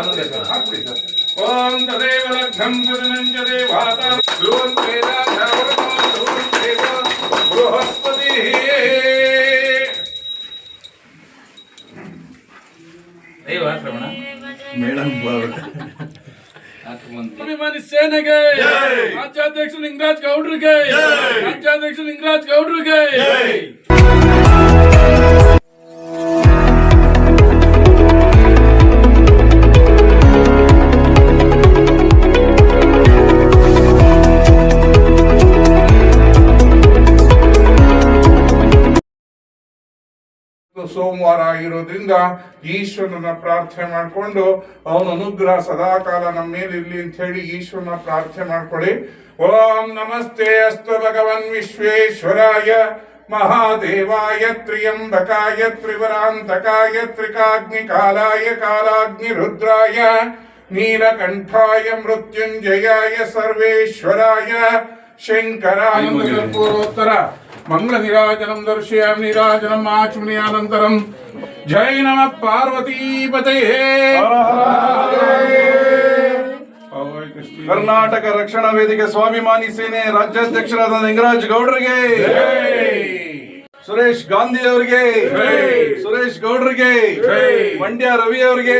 ಬೇರೆ ಹಾಕ್ಲಾ ಹಾಕ್ಬಿಡಿ ಸರ್ ಹಾಕ್ಬಿಡಿ ಸರ್ ಓಂ ತದೇವ ಲಗ್ನಂ ಸದನಂಚ ದೇವಾತ ಧ್ರುವಂ ವೇದಾಧಾವರಣೋ ಧ್ರುವಂ ದೇವ ಬೃಹಸ್ಪತಿ ದೈವ ಶ್ರವಣ ಅಭಿಮಾನಿ ಸೇನೆಗೆ ರಾಜ್ಯಾಧ್ಯಕ್ಷ ಲಿಂಗರಾಜ್ ಗೌಡ್ರಿಗೆ ರಾಜ್ಯಾಧ್ಯಕ್ಷ ಲಿಂಗರಾಜ್ ಗೌಡ್ರಿಗೆ ಸೋಮವಾರ ಆಗಿರೋದ್ರಿಂದ ಈಶ್ವರನ ಪ್ರಾರ್ಥನೆ ಮಾಡಿಕೊಂಡು ಅವನ ಅನುಗ್ರಹ ಸದಾಕಾಲ ನಮ್ಮ ಮೇಲೆ ಇರ್ಲಿ ಅಂತ ಹೇಳಿ ಈಶ್ವರನ ಪ್ರಾರ್ಥನೆ ಮಾಡ್ಕೊಳ್ಳಿ. ಓಂ ನಮಸ್ತೆ ಅಸ್ತು ಭಗವನ್ ವಿಶ್ವೇಶ್ವರಾಯ. ಮಹಾದೇವಾಯ ತ್ರಿಯಂಬಕಾಯ ತ್ರಿವರಾಂತಕಾಯ ತ್ರಿಕಾಗ್ನಿಕಾಲಾಯ ರುದ್ರಾಯ. ನೀಲಕಂಠಾಯ ಮೃತ್ಯುಂಜಯಾಯ ಸರ್ವೇಶ್ವರಾಯ. ಶಂಕರಾಯ ಪೂರ್ವೋತ್ತರ ಮಂಗಳ ನಿರಾಜನಂ ದರ್ಶಯಾಮಿ ನಿರಾಜನಂ ಆಚಮನಿಯಾನಂತರಂ. ಜೈ ನಮ ಪಾರ್ವತೀಪತಯೇ ಕರ್ನಾಟಕ ರಕ್ಷಣಾ ವೇದಿಕೆ ಸ್ವಾಭಿಮಾನಿ ಸೇನೆ ರಾಜ್ಯಾಧ್ಯಕ್ಷರಾದ ಲಿಂಗರಾಜ್ ಗೌಡ್ರಿಗೆ. ಸುರೇಶ್ ಗಾಂಧಿ ಅವರಿಗೆ. ಸುರೇಶ್ ಗೌಡ್ರಿಗೆ. ಮಂಡ್ಯ ರವಿ ಅವರಿಗೆ.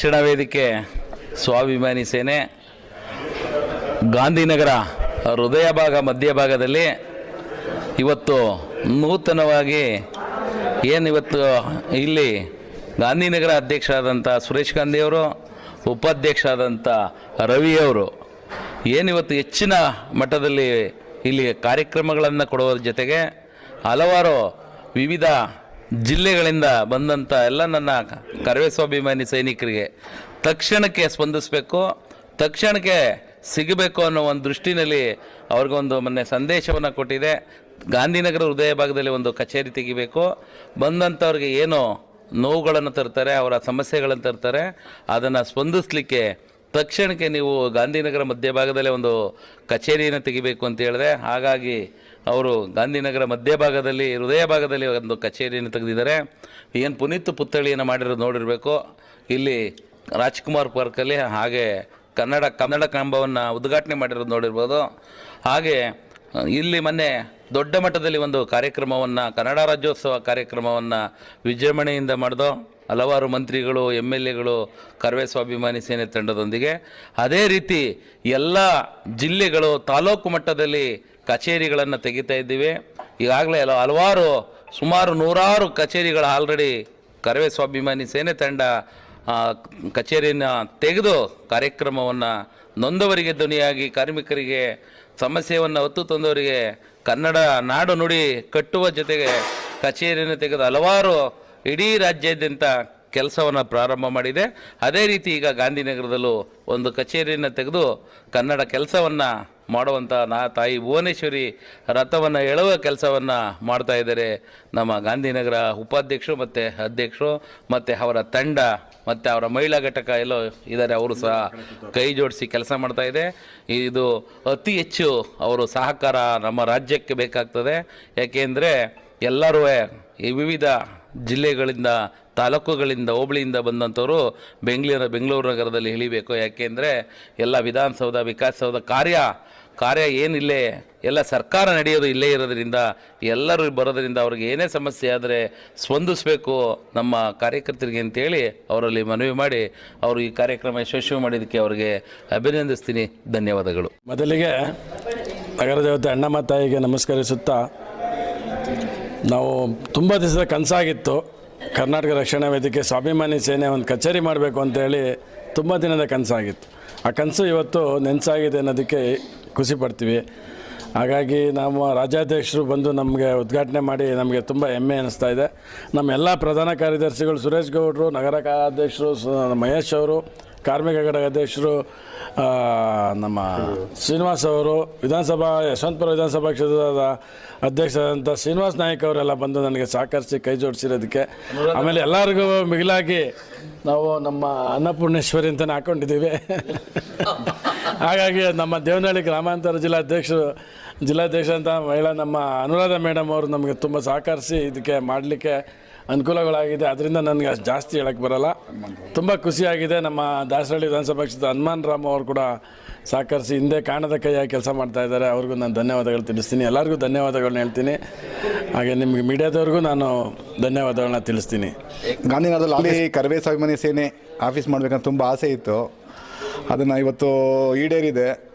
ರಕ್ಷಣಾ ವೇದಿಕೆ ಸ್ವಾಭಿಮಾನಿ ಸೇನೆ ಗಾಂಧಿನಗರ ಹೃದಯ ಭಾಗ ಮಧ್ಯಭಾಗದಲ್ಲಿ ಇವತ್ತು ನೂತನವಾಗಿ ಏನಿವತ್ತು ಇಲ್ಲಿ ಗಾಂಧಿನಗರ ಅಧ್ಯಕ್ಷರಾದಂಥ ಸುರೇಶ್ ಗಾಂಧಿಯವರು ಉಪಾಧ್ಯಕ್ಷರಾದಂಥ ರವಿಯವರು ಏನಿವತ್ತು ಹೆಚ್ಚಿನ ಮಟ್ಟದಲ್ಲಿ ಇಲ್ಲಿ ಕಾರ್ಯಕ್ರಮಗಳನ್ನು ಕೊಡುವ ಜೊತೆಗೆ ಹಲವಾರು ವಿವಿಧ ಜಿಲ್ಲೆಗಳಿಂದ ಬಂದಂಥ ಎಲ್ಲ ನನ್ನ ಕರವೇ ಸ್ವಾಭಿಮಾನಿ ಸೈನಿಕರಿಗೆ ತಕ್ಷಣಕ್ಕೆ ಸ್ಪಂದಿಸಬೇಕು, ತಕ್ಷಣಕ್ಕೆ ಸಿಗಬೇಕು ಅನ್ನೋ ಒಂದು ದೃಷ್ಟಿನಲ್ಲಿ ಅವ್ರಿಗೊಂದು ಮೊನ್ನೆ ಸಂದೇಶವನ್ನು ಕೊಟ್ಟಿದೆ. ಗಾಂಧಿನಗರ ಹೃದಯ ಭಾಗದಲ್ಲಿ ಒಂದು ಕಚೇರಿ ತೆಗಿಬೇಕು. ಬಂದಂಥವ್ರಿಗೆ ಏನು ನೋವುಗಳನ್ನು ತರ್ತಾರೆ, ಅವರ ಸಮಸ್ಯೆಗಳನ್ನು ತರ್ತಾರೆ, ಅದನ್ನು ಸ್ಪಂದಿಸಲಿಕ್ಕೆ ತಕ್ಷಣಕ್ಕೆ ನೀವು ಗಾಂಧಿನಗರ ಮಧ್ಯಭಾಗದಲ್ಲೇ ಒಂದು ಕಚೇರಿಯನ್ನು ತೆಗಿಬೇಕು ಅಂತ ಹೇಳಿದೆ. ಹಾಗಾಗಿ ಅವರು ಗಾಂಧಿನಗರ ಮಧ್ಯಭಾಗದಲ್ಲಿ, ಹೃದಯ ಭಾಗದಲ್ಲಿ ಒಂದು ಕಚೇರಿಯನ್ನು ತೆಗೆದಿದ್ದಾರೆ. ಏನು ಪುನೀತ್ ಪುತ್ಥಳಿಯನ್ನು ಮಾಡಿರೋದು ನೋಡಿರಬೇಕು. ಇಲ್ಲಿ ರಾಜ್ಕುಮಾರ್ ಪಾರ್ಕಲ್ಲಿ ಹಾಗೆ ಕನ್ನಡ ಕನ್ನಡ ಕಂಬವನ್ನು ಉದ್ಘಾಟನೆ ಮಾಡಿರೋದು ನೋಡಿರ್ಬೋದು. ಹಾಗೆ, ಇಲ್ಲಿ ಮೊನ್ನೆ ದೊಡ್ಡ ಮಟ್ಟದಲ್ಲಿ ಒಂದು ಕಾರ್ಯಕ್ರಮವನ್ನು, ಕನ್ನಡ ರಾಜ್ಯೋತ್ಸವ ಕಾರ್ಯಕ್ರಮವನ್ನು ವಿಜೃಂಭಣೆಯಿಂದ ಮಾಡಿದೋ ಹಲವಾರು ಮಂತ್ರಿಗಳು ಎಂ ಎಲ್ ಎಗಳು ಕರವೇ ಸ್ವಾಭಿಮಾನಿ ಸೇನೆ ತಂಡದೊಂದಿಗೆ. ಅದೇ ರೀತಿ ಎಲ್ಲ ಜಿಲ್ಲೆಗಳು, ತಾಲೂಕು ಮಟ್ಟದಲ್ಲಿ ಕಚೇರಿಗಳನ್ನು ತೆಗಿತಾ ಇದ್ದೀವಿ. ಈಗಾಗಲೇ ಹಲ- ಹಲವಾರು, ಸುಮಾರು ನೂರಾರು ಕಚೇರಿಗಳು ಆಲ್ರೆಡಿ ಕರವೇ ಸ್ವಾಭಿಮಾನಿ ಸೇನೆ ತಂಡ ಕಚೇರಿನ ತೆಗೆದು ಕಾರ್ಯಕ್ರಮವನ್ನು ನೊಂದವರಿಗೆ ಧ್ವನಿಯಾಗಿ ಕಾರ್ಮಿಕರಿಗೆ ಸಮಸ್ಯೆಯನ್ನು ಹೊತ್ತು ತಂದವರಿಗೆ ಕನ್ನಡ ನಾಡು ನುಡಿ ಕಟ್ಟುವ ಜೊತೆಗೆ ಕಚೇರಿಯನ್ನು ತೆಗೆದು ಹಲವಾರು ಇಡೀ ರಾಜ್ಯಾದ್ಯಂತ ಕೆಲಸವನ್ನು ಪ್ರಾರಂಭ ಮಾಡಿದೆ. ಅದೇ ರೀತಿ ಈಗ ಗಾಂಧಿನಗರದಲ್ಲೂ ಒಂದು ಕಚೇರಿಯನ್ನು ತೆಗೆದು ಕನ್ನಡ ಕೆಲಸವನ್ನು ಮಾಡುವಂಥ ನಾ ತಾಯಿ ಭುವನೇಶ್ವರಿ ರಥವನ್ನು ಎಳುವ ಕೆಲಸವನ್ನು ಮಾಡ್ತಾ ಇದ್ದಾರೆ. ನಮ್ಮ ಗಾಂಧಿನಗರ ಉಪಾಧ್ಯಕ್ಷರು ಮತ್ತು ಅಧ್ಯಕ್ಷರು ಮತ್ತು ಅವರ ತಂಡ ಮತ್ತು ಅವರ ಮಹಿಳಾ ಘಟಕ ಎಲ್ಲೋ ಇದ್ದಾರೆ. ಅವರು ಸಹ ಕೈ ಜೋಡಿಸಿ ಕೆಲಸ ಮಾಡ್ತಾ ಇದೆ. ಇದು ಅತಿ ಹೆಚ್ಚು ಅವರು ಸಹಕಾರ ನಮ್ಮ ರಾಜ್ಯಕ್ಕೆ ಬೇಕಾಗ್ತದೆ. ಯಾಕೆಂದರೆ ಎಲ್ಲರೂ ಈ ವಿವಿಧ ಜಿಲ್ಲೆಗಳಿಂದ ತಾಲೂಕುಗಳಿಂದ, ಹೋಬಳಿಯಿಂದ ಬಂದಂಥವರು ಬೆಂಗಳೂರು ಬೆಂಗಳೂರು ನಗರದಲ್ಲಿ ಇಳಿಬೇಕು. ಯಾಕೆಂದರೆ ಎಲ್ಲ ವಿಧಾನಸೌಧ, ವಿಕಾಸಸೌಧ ಕಾರ್ಯ ಕಾರ್ಯ ಏನಿಲ್ಲೇ, ಎಲ್ಲ ಸರ್ಕಾರ ನಡೆಯೋದು ಇಲ್ಲೇ ಇರೋದ್ರಿಂದ, ಎಲ್ಲರೂ ಬರೋದರಿಂದ ಅವ್ರಿಗೆ ಏನೇ ಸಮಸ್ಯೆ ಆದರೆ ಸ್ಪಂದಿಸಬೇಕು ನಮ್ಮ ಕಾರ್ಯಕರ್ತರಿಗೆ ಅಂತೇಳಿ ಅವರಲ್ಲಿ ಮನವಿ ಮಾಡಿ ಅವರು ಈ ಕಾರ್ಯಕ್ರಮ ಯಶಸ್ವಿ ಮಾಡಿದ್ದಕ್ಕೆ ಅವರಿಗೆ ಅಭಿನಂದಿಸ್ತೀನಿ. ಧನ್ಯವಾದಗಳು. ಮೊದಲಿಗೆ ನಗರ ದೇವತೆ ಅಣ್ಣಮ್ಮ ತಾಯಿಗೆ ನಮಸ್ಕರಿಸುತ್ತಾ, ನಾವು ತುಂಬ ದಿವಸದ ಕನಸಾಗಿತ್ತು. ಕರ್ನಾಟಕ ರಕ್ಷಣಾ ವೇದಿಕೆ ಸ್ವಾಭಿಮಾನಿ ಸೇನೆ ಒಂದು ಕಚೇರಿ ಮಾಡಬೇಕು ಅಂತೇಳಿ ತುಂಬ ದಿನದ ಕನಸಾಗಿತ್ತು. ಆ ಕನಸು ಇವತ್ತು ನೆನಸಾಗಿದೆ ಅನ್ನೋದಕ್ಕೆ ಖುಷಿ ಪಡ್ತೀವಿ. ಹಾಗಾಗಿ ನಮ್ಮ ರಾಜ್ಯಾಧ್ಯಕ್ಷರು ಬಂದು ನಮಗೆ ಉದ್ಘಾಟನೆ ಮಾಡಿ ನಮಗೆ ತುಂಬ ಹೆಮ್ಮೆ ಅನ್ನಿಸ್ತಾ ಇದೆ. ನಮ್ಮ ಎಲ್ಲ ಪ್ರಧಾನ ಕಾರ್ಯದರ್ಶಿಗಳು ಸುರೇಶ್ ಗೌಡರು ನಗರ ಕಾರ್ಯಾಧ್ಯಕ್ಷರು ಮಹೇಶ್ ಅವರು ಕಾರ್ಮಿಕ ಘಟಕ ಅಧ್ಯಕ್ಷರು ನಮ್ಮ ಶ್ರೀನಿವಾಸ್ ಅವರು, ವಿಧಾನಸಭಾ, ಯಶವಂತಪುರ ವಿಧಾನಸಭಾ ಕ್ಷೇತ್ರದ ಅಧ್ಯಕ್ಷರಾದಂಥ ಶ್ರೀನಿವಾಸ್ ನಾಯ್ಕ ಅವರೆಲ್ಲ ಬಂದು ನನಗೆ ಸಹಕರಿಸಿ ಕೈ ಜೋಡಿಸಿರೋದಕ್ಕೆ. ಆಮೇಲೆ ಎಲ್ಲರಿಗೂ ಮಿಗಿಲಾಗಿ ನಾವು ನಮ್ಮ ಅನ್ನಪೂರ್ಣೇಶ್ವರಿ ಅಂತಲೇ ಹಾಕ್ಕೊಂಡಿದ್ದೀವಿ ಹಾಗಾಗಿ ನಮ್ಮ ದೇವನಹಳ್ಳಿ ಗ್ರಾಮಾಂತರ ಜಿಲ್ಲಾಧ್ಯಕ್ಷರು ಜಿಲ್ಲಾಧ್ಯಕ್ಷ ಅಂತ ಮಹಿಳಾ ನಮ್ಮ ಅನುರಾಧ ಮೇಡಮ್ ಅವರು ನಮಗೆ ತುಂಬ ಸಹಕರಿಸಿ ಇದಕ್ಕೆ ಮಾಡಲಿಕ್ಕೆ ಅನುಕೂಲಗಳಾಗಿದೆ. ಅದರಿಂದ ನನಗೆ ಅಷ್ಟು ಜಾಸ್ತಿ ಹೇಳಕ್ಕೆ ಬರಲ್ಲ. ತುಂಬ ಖುಷಿಯಾಗಿದೆ. ನಮ್ಮ ದಾಸರಳ್ಳಿ ವಿಧಾನಸಭಾ ಕ್ಷೇತ್ರದ ಹನುಮಾನ್ ರಾಮ್ ಅವರು ಕೂಡ ಸಹಕರಿಸಿ ಹಿಂದೆ ಕಾಣದ ಕೈಯಾಗಿ ಕೆಲಸ ಮಾಡ್ತಾ ಇದ್ದಾರೆ. ಅವ್ರಿಗೂ ನಾನು ಧನ್ಯವಾದಗಳು ತಿಳಿಸ್ತೀನಿ. ಎಲ್ಲರಿಗೂ ಧನ್ಯವಾದಗಳನ್ನ ಹೇಳ್ತೀನಿ. ಹಾಗೆ ನಿಮಗೆ ಮೀಡಿಯಾದವ್ರಿಗೂ ನಾನು ಧನ್ಯವಾದಗಳನ್ನ ತಿಳಿಸ್ತೀನಿ. ಗಾಂಧಿನಗರದಲ್ಲಿ ಅಲ್ಲಿ ಕರ್ವೇ ಸ್ವಾಭಿಮಾನಿ ಸೇನೆ ಆಫೀಸ್ ಮಾಡ್ಬೇಕಂತ ತುಂಬ ಆಸೆ ಇತ್ತು. ಅದನ್ನು ಇವತ್ತು ಈಡೇರಿದೆ.